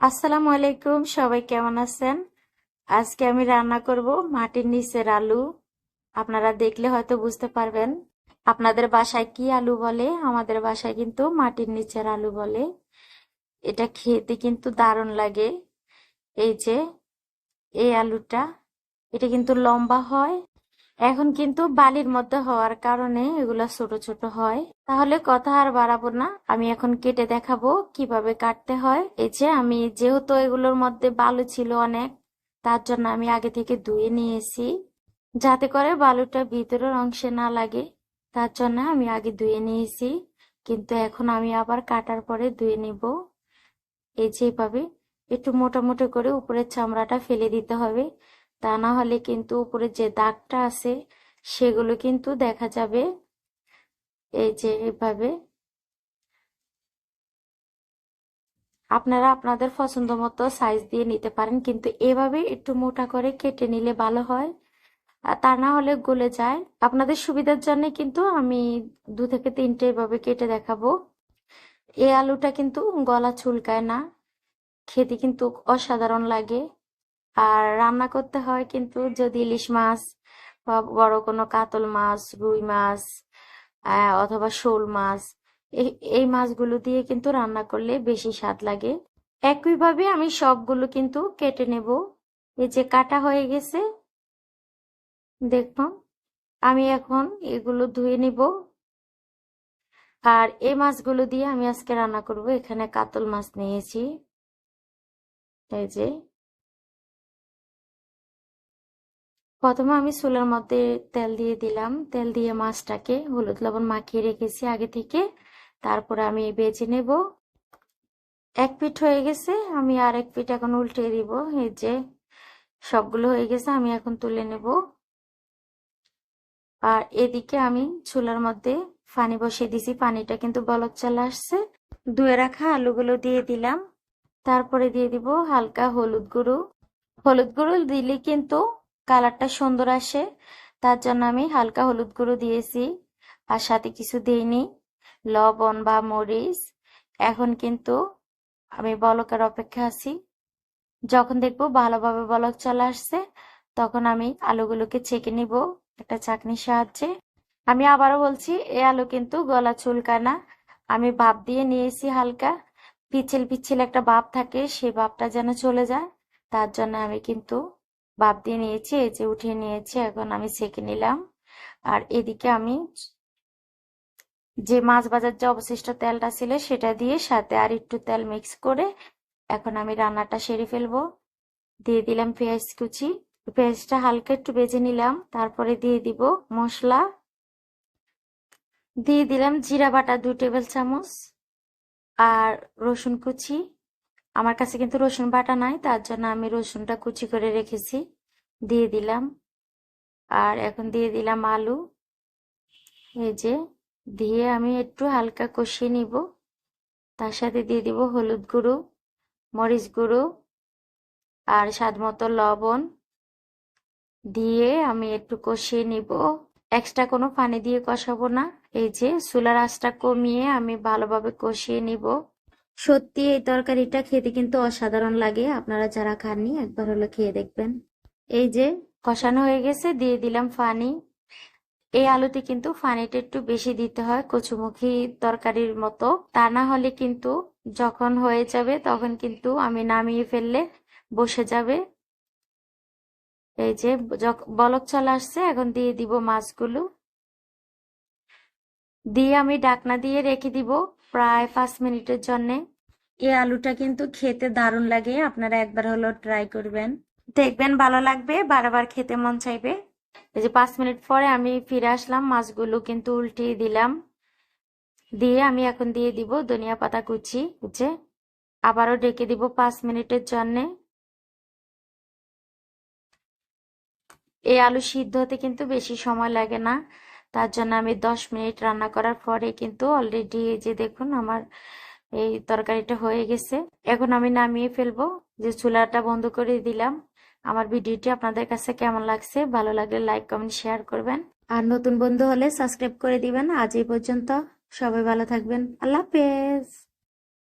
আসসালামু আলাইকুম, সবাই কেমন আছেন? আজকে আমি রান্না করব মাটির নিচের আলু। আপনারা দেখলে হয়তো বুঝতে পারবেন, আপনাদের বাসায় কি আলু বলে? আমাদের বাসায় কিন্তু মাটির নিচের আলু বলে। এটা খেতে কিন্তু দারুণ লাগে। এই যে, এই আলুটা, এটা কিন্তু লম্বা হয় এখন কিন্তু বালির মধ্যে হওয়ার কারণে এগুলা ছোট ছোট হয়। তাহলে কথা আর বাড়াবো না। আমি এখন কেটে দেখাবো কীভাবে কাটতে হয়। এই যে আমি যেহেতু এগুলোর মধ্যে বালু ছিল অনেক, তার জন্য আমি আগে থেকে ধুয়ে নিয়েছি। যাতে করে বালুটা ভিতরের অংশে না লাগে, তার জন্য আমি আগে ধুয়ে নিয়েছি। কিন্তু এখন আমি আবার কাটার পরে ধুয়ে নিব। এই যে এভাবে একটু মোটা মোটা করে উপরের চামড়াটা ফেলে দিতে হবে। তা না হলে কিন্তু উপরে যে দাগটা আছে, সেগুলো কিন্তু দেখা যাবে। এই যে এভাবে। আপনারা আপনাদের পছন্দ মতো সাইজ দিয়ে নিতে পারেন, কিন্তু এভাবে একটু মোটা করে কেটে নিলে ভালো হয়। আর তা না হলে গলে যায়। আপনাদের সুবিধার জন্য কিন্তু আমি দু থেকে তিনটে এভাবে কেটে দেখাবো। এই আলুটা কিন্তু গলা চুলকায় না। খেতে কিন্তু অসাধারণ লাগে। আর রান্না করতে হয় কিন্তু যদি ইলিশ মাছ বা বড় কোনো কাতল মাছ, রুই মাছ অথবা শোল মাছ এই মাছগুলো দিয়ে কিন্তু রান্না করলে বেশি স্বাদ লাগে। একইভাবে আমি সবগুলো কিন্তু কেটে নেব। এই যে কাটা হয়ে গেছে, দেখুন, আমি এখন এগুলো ধুয়ে নিব। আর এই মাছগুলো দিয়ে আমি আজকে রান্না করব। এখানে কাতল মাছ নিয়েছি। এই যে প্রথমে আমি চুলার মধ্যে তেল দিয়ে দিলাম। তেল দিয়ে মাছটাকে হলুদ লবণ মাখিয়ে রেখেছি আগে থেকে। তারপরে আমি বেজে নেব। এক পিঠ হয়ে গেছে, আমি আর এক পিঠ এখন উল্টে দিব। এই যে সবগুলো হয়ে গেছে, আমি এখন তুলে নেব। আর এদিকে আমি চুলার মধ্যে পানি বসিয়ে দিছি। পানিটা কিন্তু বলক চলে আসছে। ধুয়ে রাখা আলুগুলো দিয়ে দিলাম। তারপরে দিয়ে দিব হালকা হলুদ গুঁড়ো। হলুদ গুঁড়ো দিলে কিন্তু কালারটা সুন্দর আসে। তার জন্য আমি হালকা হলুদ গুঁড়ো দিয়েছি। আর সাথে কিছু দিইনি, লবণ বা মরিচ। এখন কিন্তু আমি বলকের অপেক্ষা আছি। যখন দেখব ভালোভাবে বলক চলে আসছে, তখন আমি আলুগুলোকে ছেঁকে নিব একটা চাকনির সাহায্যে। আমি আবারও বলছি এই আলু কিন্তু গলা চুলকানা আমি ভাপ দিয়ে নিয়েছি হালকা। পিছিল পিচ্ছিল একটা ভাপ থাকে সেই ভাপটা যেন চলে যায়। তার জন্য আমি কিন্তু ভাপ দিয়ে নিয়েছি, এই যে উঠিয়ে নিয়েছি, এখন আমি ছেঁকে নিলাম। আর এদিকে আমি যে মাছ ভাজার যে অবশিষ্ট তেলটা ছিল সেটা দিয়ে সাথে আর একটু তেল মিক্স করে এখন আমি রান্নাটা সেরে ফেলব। দিয়ে দিলাম পেঁয়াজ কুচি। পেঁয়াজটা হালকা একটু বেজে নিলাম, তারপরে দিয়ে দিব মশলা। দিয়ে দিলাম জিরা বাটা দু টেবিল চামচ আর রসুন কুচি। আমার কাছে কিন্তু রসুন বাটা নাই, তার জন্য আমি রসুনটা কুচি করে রেখেছি। দিয়ে দিলাম। আর এখন দিয়ে দিলাম আলু। এই যে, দিয়ে আমি একটু হালকা কষিয়ে নিব। তার সাথে দিয়ে দিব হলুদ গুঁড়ো, মরিচ গুঁড়ো আর স্বাদ মতো লবণ। দিয়ে আমি একটু কষিয়ে নিব। এক্সট্রা কোনো পানি দিয়ে কষাবো না। এই যে, চুলার আঁচটা কমিয়ে আমি ভালোভাবে কষিয়ে নিব। সত্যি এই তরকারিটা খেতে কিন্তু অসাধারণ লাগে। আপনারা যারা খাননি, একবার হলো খেয়ে দেখবেন। এই যে, কষানো হয়ে গেছে, দিয়ে দিলাম ফানি। এই আলুতে কিন্তু ফানিটা একটু বেশি দিতে হয়, কচুমুখী তরকারির মতো। তা না হলে কিন্তু যখন হয়ে যাবে, তখন কিন্তু আমি নামিয়ে ফেললে বসে যাবে। এই যে বলক চলে আসছে, এখন দিয়ে দিব মাছগুলো। দিয়ে আমি ডাকনা দিয়ে রেখে দিব প্রায় পাঁচ মিনিটের জন্য। এই আলুটা কিন্তু খেতে দারুণ লাগে আপনারা একবার হলো ট্রাই করবেন। দেখবেন ভালো লাগবে বারবার খেতে মন চাইবে। এই যে পাঁচ মিনিট পরে আমি ফিরে আসলাম মাছগুলো কিন্তু উল্টিয়ে দিলাম। দিয়ে আমি এখন দিয়ে দিব ধনিয়া পাতা কুচি বুঝছে আবারও ডেকে দিব পাঁচ মিনিটের জন্যে। এই আলু সিদ্ধ হতে কিন্তু বেশি সময় লাগে না। তার জন্য আমি দশ মিনিট রান্না করার পরে কিন্তু অলরেডি এই যে দেখুন আমার এই তরকারিটা হয়ে গেছে। এখন আমি নামিয়ে ফেলব। যে চুলাটা বন্ধ করে দিলাম। আমার ভিডিওটি আপনাদের কাছে কেমন লাগছে? ভালো লাগলে লাইক, কমেন্ট, শেয়ার করবেন। আর নতুন বন্ধু হলে সাবস্ক্রাইব করে দিবেন। আজ এই পর্যন্ত সবাই ভালো থাকবেন। আল্লাহ হাফেজ।